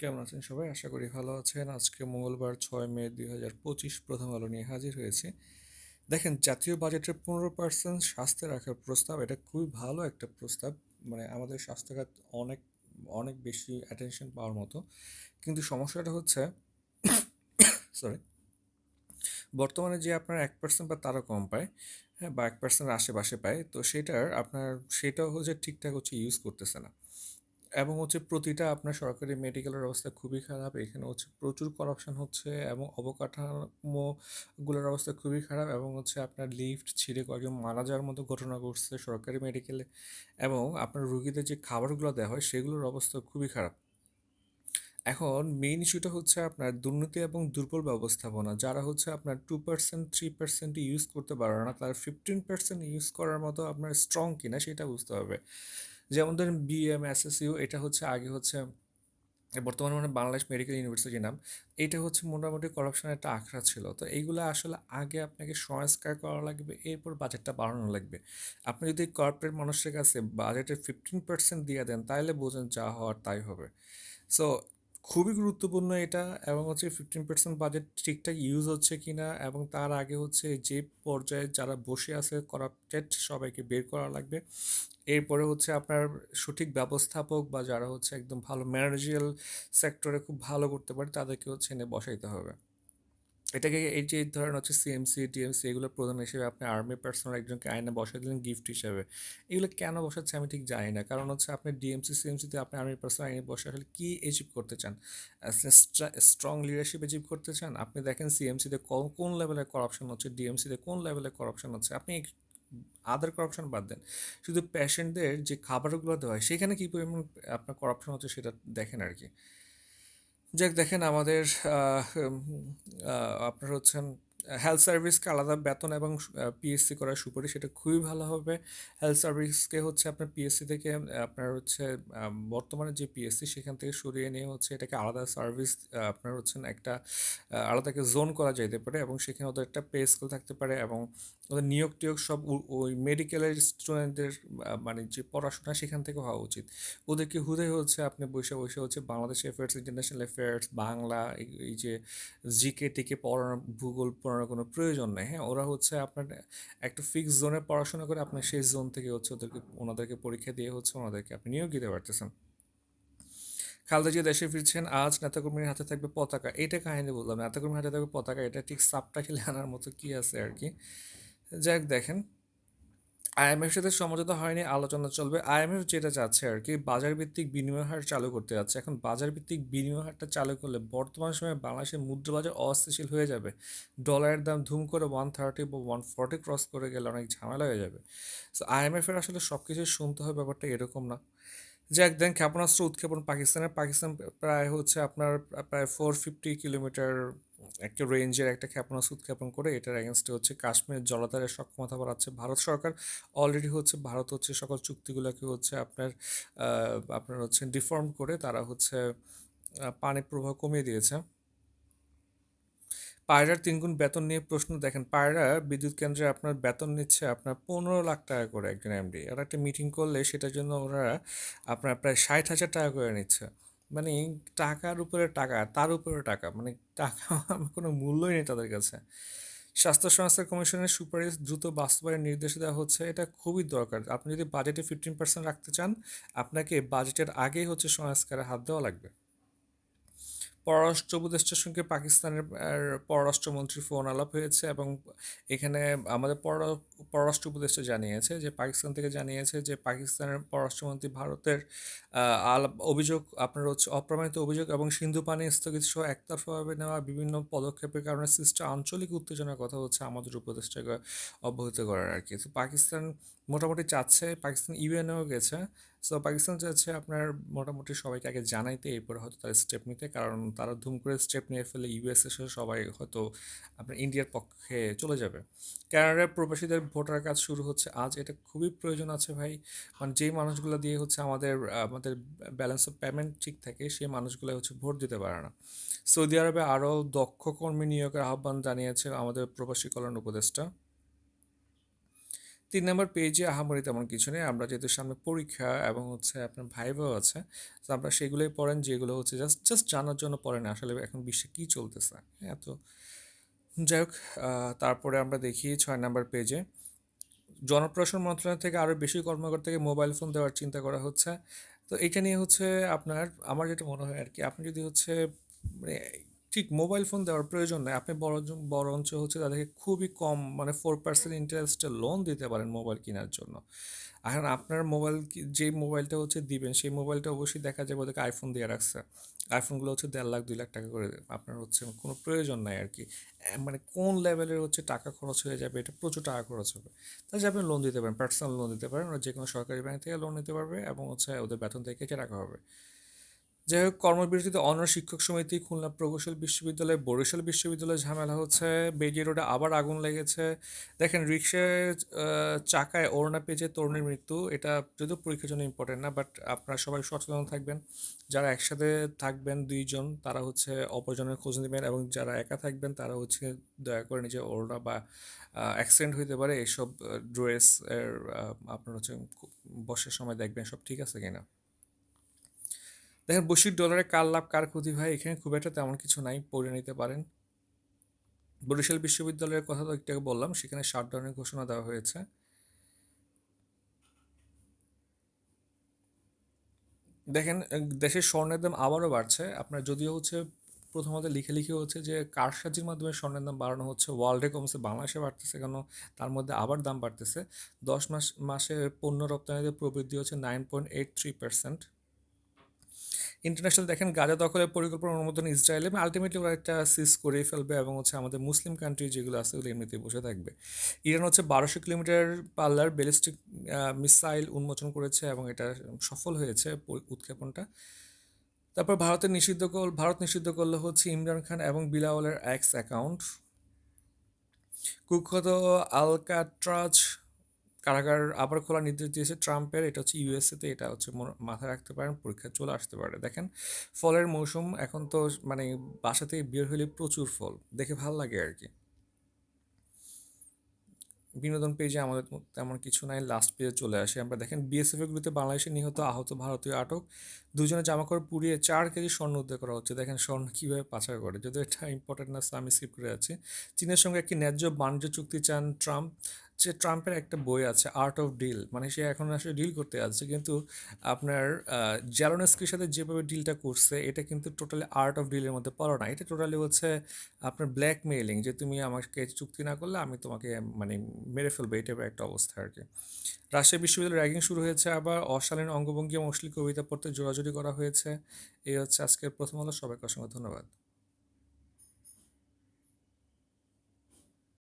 কেমন আছেন সবাই? আশা করি ভালো আছেন। আজকে মঙ্গলবার ছয় মে দুই হাজার পঁচিশ প্রথম আলো নিয়ে হাজির হয়েছে। দেখেন, জাতীয় বাজেটের পনেরো পার্সেন্ট স্বাস্থ্যে রাখার প্রস্তাব, এটা খুবই ভালো একটা প্রস্তাব। মানে আমাদের স্বাস্থ্যখাত অনেক অনেক বেশি অ্যাটেনশন পাওয়ার মতো। কিন্তু সমস্যাটা হচ্ছে সরি বর্তমানে যে আপনার এক পার্সেন্ট বা তারও কম পায় হ্যাঁ বা এক পার্সেন্ট আশেপাশে পায়, তো সেটার আপনার, সেটাও হচ্ছে ঠিকঠাক হচ্ছে ইউজ করতেছে না। এবং হচ্ছে প্রতিটা আপনার সরকারি মেডিকেলের অবস্থা খুবই খারাপ। এখানে হচ্ছে প্রচুর করাপশন হচ্ছে এবং অবকাঠামোগুলোর অবস্থা খুবই খারাপ এবং হচ্ছে আপনার লিফট ছিঁড়ে কয়েকজন মারা যাওয়ার মতো ঘটনা ঘটছে সরকারি মেডিকেলে এবং আপনার রুগীদের যে খাবারগুলো দেওয়া হয় সেগুলোর অবস্থা খুবই খারাপ। এখন মেইন ইস্যুটা হচ্ছে আপনার দুর্নীতি এবং দুর্বল ব্যবস্থাপনা। যারা হচ্ছে আপনার two percent three percent use করতে পারে না, তার ফিফটিন পার্সেন্ট ইউজ করার মতো আপনার স্ট্রং কিনা সেটা বুঝতে হবে। যেমন ধরেন বিএম এসএসইউ এটা হচ্ছে আগে হচ্ছে বর্তমানে মানে বাংলাদেশ মেডিকেল ইউনিভার্সিটি নাম, এটা হচ্ছে মোটামুটি করাপশনের একটা আখড়া ছিল। তো এইগুলো আসলে আগে আপনাকে সংস্কার করা লাগবে, এরপর বাজেটটা বাড়ানো লাগবে। আপনি যদি কর্পোরেট মানুষের কাছে বাজেটের ফিফটিন পার্সেন্ট দিয়ে দেন তাহলে বোঝেন যা হওয়ার তাই হবে। সো খুবই গুরুত্বপূর্ণ এটা এবং হচ্ছে ফিফটিন পার্সেন্ট বাজেট ঠিকঠাক ইউজ হচ্ছে কি না এবং তার আগে হচ্ছে যে পর্যায়ে যারা বসে আছে করাপ্টেড সবাইকে বের করা লাগবে। এরপরে হচ্ছে আপনার সঠিক ব্যবস্থাপক বা যারা হচ্ছে একদম ভালো ম্যানেজিয়াল সেক্টরে খুব ভালো করতে পারে তাদেরকে হচ্ছে এনে বসাইতে হবে। এটাকে এই যে ধরেন হচ্ছে সিএমসি টিএমসি এগুলোর প্রধান হিসেবে আপনি আর্মি পার্সোনাল একজনকে আইনে বসাই দিলেন গিফট হিসেবে। এগুলো কেন বসাচ্ছে আমি ঠিক জানি না। কারণ হচ্ছে আপনি ডিএমসি সিএমসিতে আপনি আর্মি পার্সোনাল আইনে বসে আসলে কী অ্যাচিভ করতে চান? স্ট্রং লিডারশিপ অ্যাচিভ করতে চান? আপনি দেখেন সিএমসিতে কোন লেভেলের করাপশন হচ্ছে? ডিএমসিতে কোন লেভেলের করাপশন হচ্ছে? আপনি আদার করাপশন বাদ দেন। শুধু পেশেন্টদের যে খাবারগুলো দেওয়া হয়, সেখানে কী পরিমাণ আপনার করাপশন হচ্ছে সেটা দেখেন আর কি যাক দেখেন আমাদের আপনার হচ্ছেন হেলথ সার্ভিসকে আলাদা বেতন এবং পিএসসি করার সুপারিশ সেটা খুবই ভালো হবে। হেলথ সার্ভিসকে হচ্ছে আপনার পিএসসি থেকে আপনার হচ্ছে বর্তমানে যে পিএসসি সেখান থেকে সরিয়ে নিয়ে হচ্ছে এটাকে আলাদা সার্ভিস আপনার হচ্ছেন একটা আলাদাকে জোন করা যেতে পারে এবং সেখানে ওদের একটা পে স্কেল থাকতে পারে এবং ওদের নিয়োগ টিয়োগ সব ওই মেডিকেলের স্টুডেন্টদের মানে যে পড়াশোনা সেখান থেকে হওয়া উচিত। ওদেরকে হুদে হচ্ছে আপনি বসে বসে হচ্ছে Bangladesh affairs international affairs Bangla, এই যে জিকে টিকে পড়ানো, ভূগোল পড়ানোর কোনো প্রয়োজন নেই। হ্যাঁ ওরা হচ্ছে আপনার একটা ফিক্স জোনে পড়াশোনা করে আপনার সেই জোন থেকে হচ্ছে ওদেরকে, ওনাদেরকে পরীক্ষা দিয়ে হচ্ছে ওনাদেরকে আপনি নিয়োগ দিতে পারতেছেন। খালেদা জিয়া দেশে ফিরছেন, আজ নেতাকর্মীর হাতে থাকবে পতাকা। এটা কাহিনী বললাম, নেতাকর্মীর হাতে থাকবে পতাকা, এটা ঠিক সাপটা খেলে আনার মতো কী আছে আর কি? যাই দেখেন। আইএমএফ সাথে সমঝোতা হয়নি, আলোচনা চলবে। আইএমএফ যেটা চাচ্ছে আর কি বাজার ভিত্তিক বিনিময় হার চালু করতে যাচ্ছে। এখন বাজার ভিত্তিক বিনিময় হারটা চালু করলে বর্তমান সময়ে বাংলাদেশের মুদ্রা বাজার অস্থিতিশীল হয়ে যাবে। ডলারের দাম ধুম করে ওয়ান থার্টি বা ওয়ান ফর্টি ক্রস করে গেলে অনেক ঝামেলা হয়ে যাবে। সো আইএমএফের আসলে সব কিছু শুনতে হয়, ব্যাপারটা এরকম না। যাক, দেন ক্ষেপণাস্ত্র উৎক্ষেপণ পাকিস্তানের। পাকিস্তান প্রায় হচ্ছে আপনার, প্রায় ফোর ফিফটি কিলোমিটার একটা রেঞ্জের একটা ক্ষেপণাস্ত্র উৎক্ষেপণ করে এটার এগেনস্টে হচ্ছে কাশ্মীর জলাধারের সক্ষমতা বাড়াচ্ছে ভারত সরকার। অলরেডি হচ্ছে ভারত হচ্ছে সকল চুক্তিগুলোকে হচ্ছে আপনার আপনার হচ্ছে ডিফর্ম করে তারা হচ্ছে পানির প্রবাহ কমিয়ে দিয়েছে। পায়রার তিনগুণ বেতন নিয়ে প্রশ্ন দেখেন, পায়রা বিদ্যুৎ কেন্দ্রে আপনার বেতন নিচ্ছে আপনার পনেরো লাখ টাকা করে একজন এমডি আর একটা মিটিং করলে সেটার জন্য ওরা আপনার প্রায় ষাট হাজার টাকা করে নিচ্ছে। মানে টাকার উপরে টাকা তার উপরে টাকা মানে টাকা কোনো মূল্যই নেই তাদের কাছে। স্বাস্থ্য সংস্থা কমিশনের সুপারিশ দ্রুত বাস্তবায়নের নির্দেশ দেওয়া হচ্ছে, এটা খুবই দরকার। আপনি যদি বাজেটে ফিফটিন পার্সেন্ট রাখতে চান, আপনাকে বাজেটের আগেই হচ্ছে সংস্কারের হাত দেওয়া লাগবে। পররাষ্ট্র উপদেষ্টার সঙ্গে পাকিস্তানের পররাষ্ট্রমন্ত্রীর ফোন আলাপ হয়েছে এবং এখানে আমাদের পররাষ্ট্র উপদেষ্টা জানিয়েছে যে পাকিস্তান থেকে জানিয়েছে যে পাকিস্তানের পররাষ্ট্রমন্ত্রী ভারতের আলাপ, অভিযোগ, আপনার হচ্ছে অপ্রমাণিত অভিযোগ এবং সিন্ধু পানি স্থগিত সহ একতরফাভাবে নেওয়া বিভিন্ন পদক্ষেপের কারণে সৃষ্ট আঞ্চলিক উত্তেজনার কথা হচ্ছে আমাদের উপদেষ্টাকে অবহিত করার আর কি। তো পাকিস্তান মোটামুটি চাচ্ছে, পাকিস্তান ইউএনও গেছে সো পাকিস্তান চাচ্ছে আপনার মোটামুটি সবাইকে আগে জানাইতে, এরপরে হয়তো তার স্টেপ নিতে। কারণ তারা ধুম করে স্টেপ নিয়ে ফেলে ইউএস এসে সবাই হয়তো আপনার ইন্ডিয়ার পক্ষে চলে যাবে। কানাডার প্রবাসীদের ভোটার কাজ শুরু হচ্ছে আজ। এটা খুবই প্রয়োজন আছে ভাই। মানে যেই মানুষগুলো দিয়ে হচ্ছে আমাদের আমাদের ব্যালেন্স অফ পেমেন্ট ঠিক থাকে, সেই মানুষগুলো হচ্ছে ভোট দিতে পারে না। সৌদি আরবে আরও দক্ষ কর্মী নিয়োগের আহ্বান জানিয়েছে আমাদের প্রবাসী কল্যাণ উপদেষ্টা। তিন নম্বর পেজে আহামরি তেমন কিছু নেই। আমরা যেহেতু সামনে পরীক্ষা এবং হচ্ছে আপনার ভাইভাও আছে, তো আমরা সেগুলোই পড়েন, যেগুলো হচ্ছে জাস্ট জাস্ট জানার জন্য পড়েন। আসলে এখন বিশ্বে কী চলতেছে হ্যাঁ তো যাই হোক তারপরে আমরা দেখি ছয় নম্বর পেজে জনপ্রশাসন মন্ত্রণালয় থেকে আরও বেশি কর্মকর্তাকে মোবাইল ফোন দেওয়ার চিন্তা করা হচ্ছে। তো এটা নিয়ে হচ্ছে আপনার, আমার যেটা মনে হয় আর কি, আপনি যদি হচ্ছে মানে ঠিক মোবাইল ফোন দেওয়ার প্রয়োজন নেই। আপনি বড় বড় বরঞ্চ হচ্ছে তাদেরকে খুবই কম মানে ফোর পার্সেন্ট ইন্টারেস্টে লোন দিতে পারেন মোবাইল কেনার জন্য। এখন আপনার মোবাইল যে মোবাইলটা হচ্ছে দিবেন, সেই মোবাইলটা অবশ্যই দেখা যাবে ওদেরকে আইফোন দিয়ে রাখছে। আইফোনগুলো হচ্ছে দেড় লাখ, দুই লাখ টাকা করে আপনার হচ্ছে কোনো প্রয়োজন নাই আর কি। মানে কোন লেভেলের হচ্ছে টাকা খরচ হয়ে যাবে, এটা প্রচুর টাকা খরচ হবে। তাহলে আপনি লোন দিতে পারেন পার্সোনাল লোন দিতে পারেন, ওরা যে কোনো সরকারি ব্যাংক থেকে লোন নিতে পারবে এবং হচ্ছে ওদের বেতন থেকে কেটে রাখা হবে। যাই হোক, কর্মবিরতিতে অন্য শিক্ষক সমিতি, খুলনা প্রকৌশল বিশ্ববিদ্যালয়, বরিশাল বিশ্ববিদ্যালয়ে ঝামেলা হচ্ছে। বেজি রোডে আবার আগুন লেগেছে। দেখেন, রিক্সায় চাকায় ওড়না পেঁচে তরুণীর মৃত্যু, এটা যদিও পরীক্ষার জন্য ইম্পর্টেন্ট না বাট আপনারা সবাই সচেতন থাকবেন। যারা একসাথে থাকবেন দুইজন, তারা হচ্ছে অপরজনের খোঁজ নেবেন এবং যারা একা থাকবেন, তারা হচ্ছে দয়া করে নিজের ওড়না বা অ্যাক্সিডেন্ট হতে পারে এইসব ড্রেস এর আপনার হচ্ছে বর্ষার সময় দেখবেন সব ঠিক আছে কিনা। দেখেন বৈশ্বিক ডলারে কার লাভ, কার ক্ষতি হয় এখানে খুব একটা তেমন কিছু নাই, পড়ে নিতে পারেন। বরিশাল বিশ্ববিদ্যালয়ের কথা তো একটু বললাম, সেখানে শাটডাউনের ঘোষণা দেওয়া হয়েছে। দেখেন দেশের স্বর্ণের দাম আবারও বাড়ছে। আপনার যদিও হচ্ছে প্রথমত লিখে লিখে হচ্ছে যে, কারসাজির মাধ্যমে স্বর্ণের দাম বাড়ানো হচ্ছে, ওয়ার্ল্ডে কমছে বাংলাদেশে বাড়তেছে কেন, তার মধ্যে আবার দাম বাড়তেছে। দশ মাস মাসে পণ্য রপ্তানিতে প্রবৃদ্ধি হচ্ছে nine point eight three percent. International দেখেন গাজা দখলের পরিকল্পনা অনুমোদন ইসরায়েল, এবং আলটিমেটলি ওরা একটা সিজ করেই ফেলবে, এবং হচ্ছে আমাদের মুসলিম কান্ট্রি যেগুলো আছে ওগুলো এমনিতেই বসে থাকবে। ইরান হচ্ছে বারোশো কিলোমিটার পাল্লার ব্যালিস্টিক মিসাইল উন্মোচন করেছে, এবং এটা সফল হয়েছে উৎক্ষেপণটা। তারপর ভারতের নিষিদ্ধ কর ভারত নিষিদ্ধ করল হচ্ছে ইমরান খান এবং বিলাওয়ালের এক্স অ্যাকাউন্ট কুখ্যাত আলকাট্রাজ কারাগার আবার খোলার নির্দেশ দিয়েছে ট্রাম্পের। এটা হচ্ছে ইউএসএতে, এটা হচ্ছে মাথায় রাখতে পারেন, পরীক্ষা চলে আসতে পারে। দেখেন, ফলের মৌসুম এখন তো মানে বাসা থেকে বের হলে প্রচুর ফল, দেখে ভালো লাগে আর কি। বিনোদন পেজে আমাদের তেমন কিছু নাই লাস্ট পেজে চলে আসে আমরা। দেখেন বিএসএফ গুলিতে বাংলাদেশে নিহত আহত ভারতীয় আটক দুজনে জামাকাপড় পুড়িয়ে চার কেজি স্বর্ণ উদ্ধার করা হচ্ছে। দেখেন, স্বর্ণ কীভাবে পাচার করে যদি এটা ইম্পর্টেন্ট না, আমি স্কিপ করে যাচ্ছি। চীনের সঙ্গে একটি ন্যায্য বাণিজ্য চুক্তি চান ট্রাম্প। যে ট্রাম্পের একটা বই আছে আর্ট অফ ডিল মানে সে এখন আসলে ডিল করতে যাচ্ছে। কিন্তু আপনার জ্যালোনেস্কির সাথে যেভাবে ডিলটা করছে, এটা কিন্তু টোটালি আর্ট অফ ডিলের মধ্যে পড়ো না। এটা টোটালি হচ্ছে আপনার ব্ল্যাকমেইলিং যে তুমি আমাকে চুক্তি না করলে আমি তোমাকে মানে মেরে ফেলব, এই টাইপের একটা অবস্থা আর কি। রাজশাহী বিশ্ববিদ্যালয়ে র্যাগিং শুরু হয়েছে, আবার অশালীন অঙ্গভঙ্গি এবং অশ্লীল কবিতা পড়তে জোরাজুরি করা হয়েছে। এই হচ্ছে আজকের প্রথম আলো, সবাইকে অসংখ্য ধন্যবাদ।